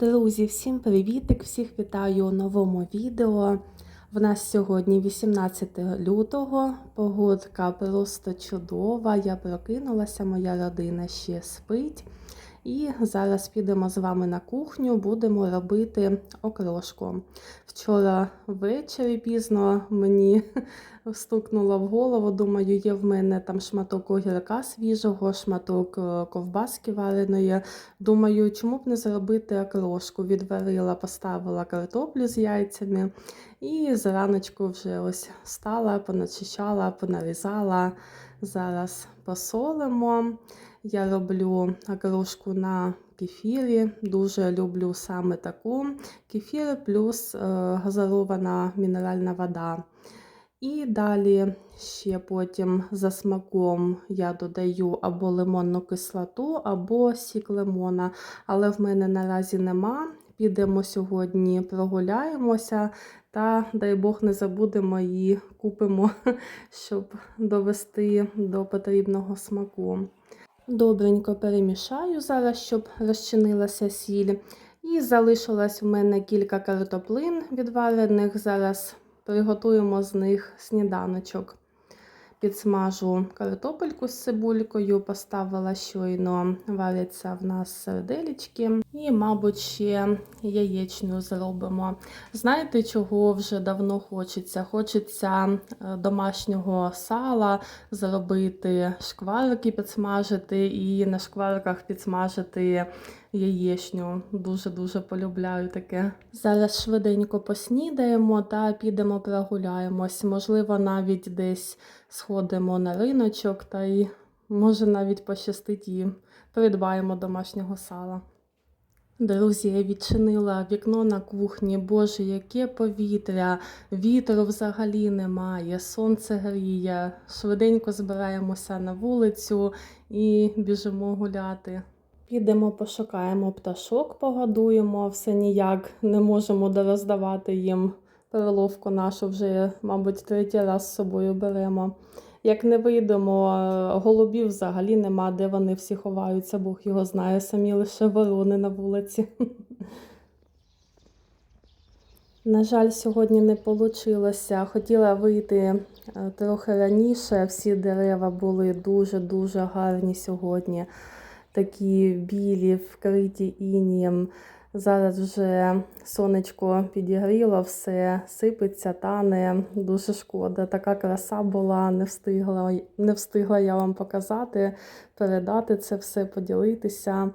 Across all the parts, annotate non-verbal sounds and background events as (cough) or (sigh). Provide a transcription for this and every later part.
Друзі, всім привітик! Всіх вітаю у новому відео. В нас сьогодні 18 лютого. Погодка просто чудова. Я прокинулася, моя родина ще спить. І зараз підемо з вами на кухню, будемо робити окрошку. Вчора ввечері пізно мені (laughs) стукнуло в голову. Думаю, є в мене там шматок огірка свіжого, шматок е, ковбаски вареної. Думаю, чому б не зробити окрошку? Відварила, поставила картоплю з яйцями і зраночку вже ось стала, поначищала, понарізала. Зараз посолимо. Я роблю окрошку на кефірі. Дуже люблю саме таку кефір плюс е, газована мінеральна вода. І далі ще потім за смаком я додаю або лимонну кислоту, або сік лимона. Але в мене наразі нема. Підемо сьогодні, прогуляємося та, дай Бог, не забудемо і купимо, (laughs) щоб довести до потрібного смаку. Добренько перемішаю зараз, щоб розчинилася сіль. І залишилось в мене кілька картоплин відварених. Зараз приготуємо з них сніданочок. Підсмажу картопельку з цибулькою, поставила щойно варяться в нас серделічки. І, мабуть, ще яєчню зробимо. Знаєте, чого вже давно хочеться? Хочеться е, домашнього сала зробити, шкварки підсмажити і на шкварках підсмажити яєчню. Дуже-дуже полюбляю таке. Зараз швиденько поснідаємо та підемо прогуляємось. Можливо, навіть десь сходимо на риночок та й може навіть пощастить і придбаємо домашнього сала. Друзі, я відчинила вікно на кухні. Боже, яке повітря, вітру взагалі немає, сонце гріє. Швиденько збираємося на вулицю і біжимо гуляти. Підемо, пошукаємо пташок, погодуємо, все ніяк не можемо дороздавати їм переловку нашу вже, мабуть, третій раз з собою беремо. Як не вийдемо, е, голубів взагалі нема, де вони всі ховаються, Бог його знає, самі лише ворони на вулиці. (laughs) На жаль, сьогодні не вийшло. Хотіла вийти е, трохи раніше. Всі дерева були дуже-дуже гарні сьогодні. Такі білі, вкриті інієм. Зараз вже сонечко підігріло, все сипеться, тане, дуже шкода. Така краса була, не встигла, не встигла я вам показати, передати це все, поділитися.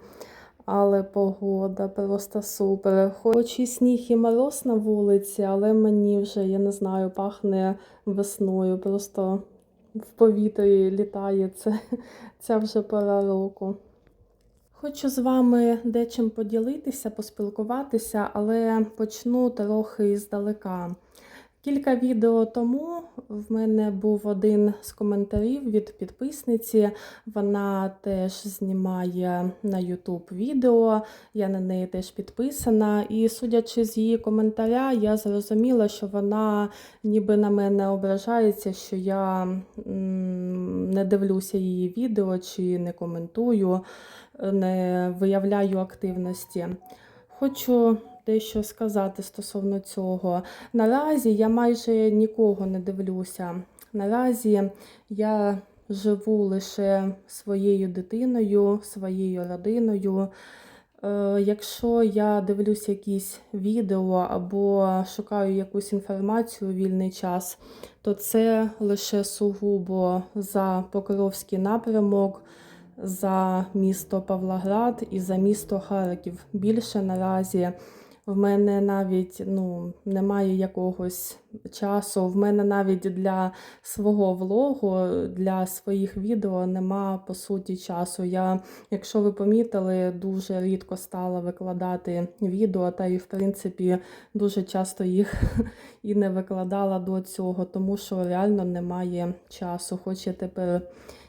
Але погода просто супер. Хоч і сніг і мороз на вулиці, але мені вже, я не знаю, пахне весною. Просто в повітрі літає це, (laughs) ця вже пора року. Хочу з вами дечим поділитися, поспілкуватися, але почну трохи здалека. Кілька відео тому в мене був один з коментарів від підписниці. Вона теж знімає на YouTube відео, я на неї теж підписана. І судячи з її коментаря, я зрозуміла, що вона ніби на мене ображається, що я не дивлюся її відео чи не коментую, не виявляю активності. Хочу дещо сказати стосовно цього. Наразі я майже нікого не дивлюся. Наразі я живу лише своєю дитиною, своєю родиною. Е, Якщо я дивлюсь якісь відео або шукаю якусь інформацію у вільний час, то це лише сугубо за Покровський напрямок, за місто Павлоград і за місто Харків. Більше наразі в мене навіть ну, немає якогось часу. В мене навіть для свого влогу, для своїх відео нема по суті часу. Я, якщо ви помітили, дуже рідко стала викладати відео, та і в принципі дуже часто їх (laughs) і не викладала до цього, тому що реально немає часу. Хоч я тепер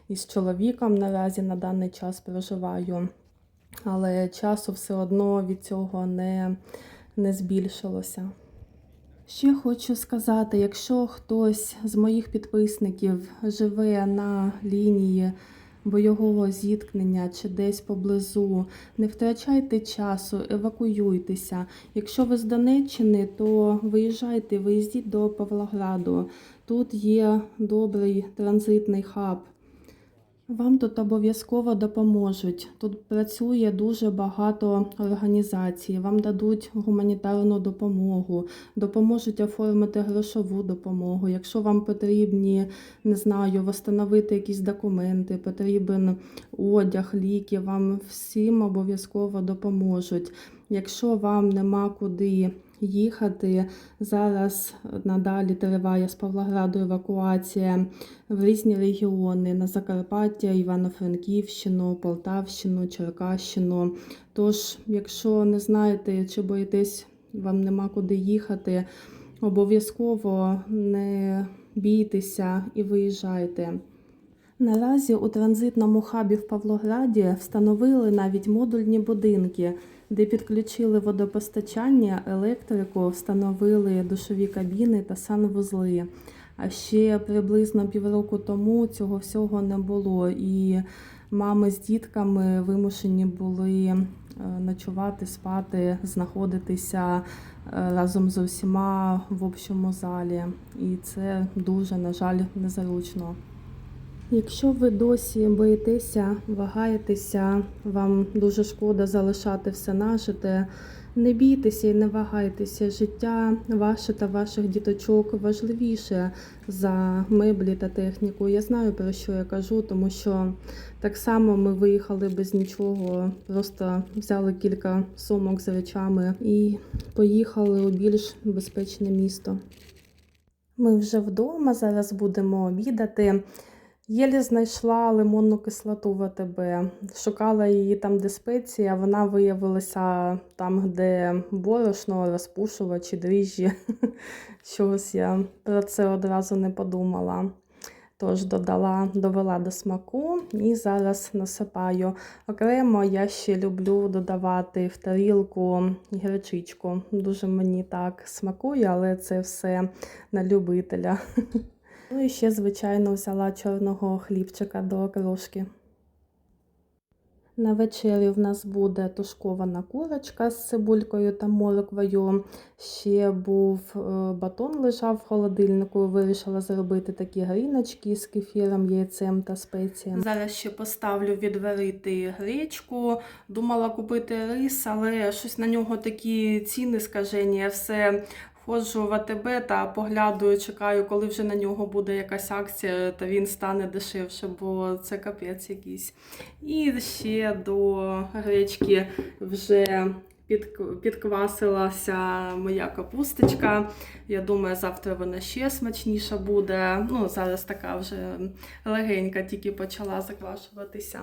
із чоловіком наразі на даний час проживаю. Але часу все одно від цього не, не збільшилося. Ще хочу сказати, якщо хтось з моїх підписників живе на лінії бойового зіткнення чи десь поблизу. Не втрачайте часу, евакуюйтеся. Якщо ви з Донеччини, то виїжджайте, виїздіть до Павлограду. Тут є добрий транзитний хаб. Вам тут обов'язково допоможуть. Тут працює дуже багато організацій. Вам дадуть гуманітарну допомогу, допоможуть оформити грошову допомогу. Якщо вам потрібні, не знаю, встановити якісь документи, потрібен одяг, ліки, вам всім обов'язково допоможуть. Якщо вам нема куди їхати, зараз надалі триває з Павлограду евакуація в різні регіони на Закарпаття, Івано-Франківщину, Полтавщину, Черкащину. Тож, якщо не знаєте чи боїтесь, вам нема куди їхати, обов'язково не бійтеся і виїжджайте. Наразі у транзитному хабі в Павлограді встановили навіть модульні будинки, де підключили водопостачання, електрику, встановили душові кабіни та санвузли. А ще приблизно півроку тому цього всього не було, і мами з дітками вимушені були е, ночувати, спати, знаходитися е, разом з усіма в общому залі. І це дуже, на жаль, незручно. Якщо ви досі боїтеся, вагаєтеся, вам дуже шкода залишати все нажите, не бійтеся і не вагайтеся. Життя ваше та ваших діточок важливіше за меблі та техніку. Я знаю про що я кажу, тому що так само ми виїхали без нічого, просто взяли кілька сумок з речами і поїхали у більш безпечне місто. Ми вже вдома, зараз будемо обідати. Єлі знайшла лимонну кислоту в АТБ. Шукала її там, де спеції, а вона виявилася там, де борошно, розпушувачі, дріжджі. (laughs) Чогось я про це одразу не подумала. Тож додала, довела до смаку і зараз насипаю. Окремо я ще люблю додавати в тарілку гірчичку. Дуже мені так смакує, але це все на любителя. (laughs) Ну і ще, звичайно, взяла чорного хлібчика до окрошки. На вечері в нас буде тушкована курочка з цибулькою та морквою. Ще був е, батон лежав в холодильнику. Вирішила зробити такі гріночки з кефіром, яйцем та спеціями. Зараз ще поставлю відварити гречку. Думала купити рис, але щось на нього такі ціни скажені. Все Ходжу в АТБ та поглядаю, чекаю, коли вже на нього буде якась акція, та він стане дешевше, бо це капець якийсь. І ще до гречки вже підквасилася моя капусточка. Я думаю, завтра вона ще смачніша буде. Ну, Зараз така вже легенька, тільки почала заквашуватися.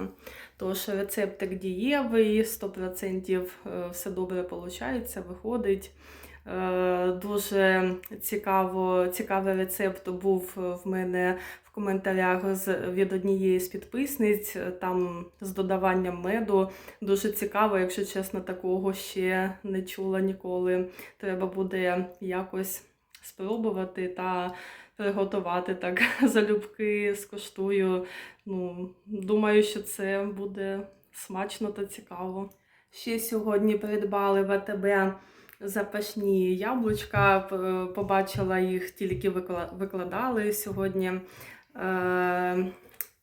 Тож рецептик дієвий, 100% все добре виходить, виходить. Е, дуже цікаво, цікавий рецепт був в мене в коментарях від однієї з підписниць, там з додаванням меду. Дуже цікаво, якщо чесно, такого ще не чула ніколи. Треба буде якось спробувати та приготувати так (laughs) залюбки, скоштую. Ну, Думаю, що це буде смачно та цікаво. Ще сьогодні придбали в запашні яблучка. Побачила їх, тільки викладали сьогодні.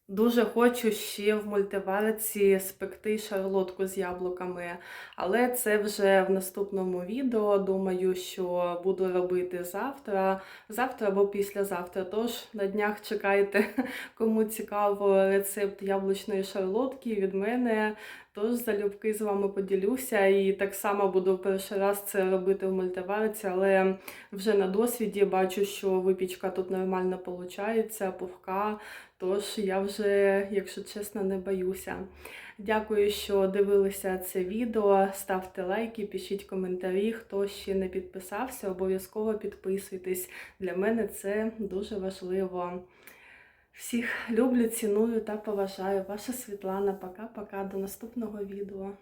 Дуже хочу ще в мультиварці спекти шарлотку з яблуками, але це вже в наступному відео. Думаю, що буду робити завтра, завтра або післязавтра. Тож на днях чекайте, (laughs) кому цікаво рецепт яблучної шарлотки від мене. Тож залюбки з вами поділюся і так само буду перший раз це робити в мультиварці, але вже на досвіді бачу, що випічка тут нормально виходить, пухка. Тож я вже, якщо чесно, не боюся. Дякую, що дивилися це відео. Ставте лайки, пишіть коментарі. Хто ще не підписався, обов'язково підписуйтесь. Для мене це дуже важливо. Всіх люблю, ціную та поважаю. Ваша Світлана. Пока-пока. До наступного відео.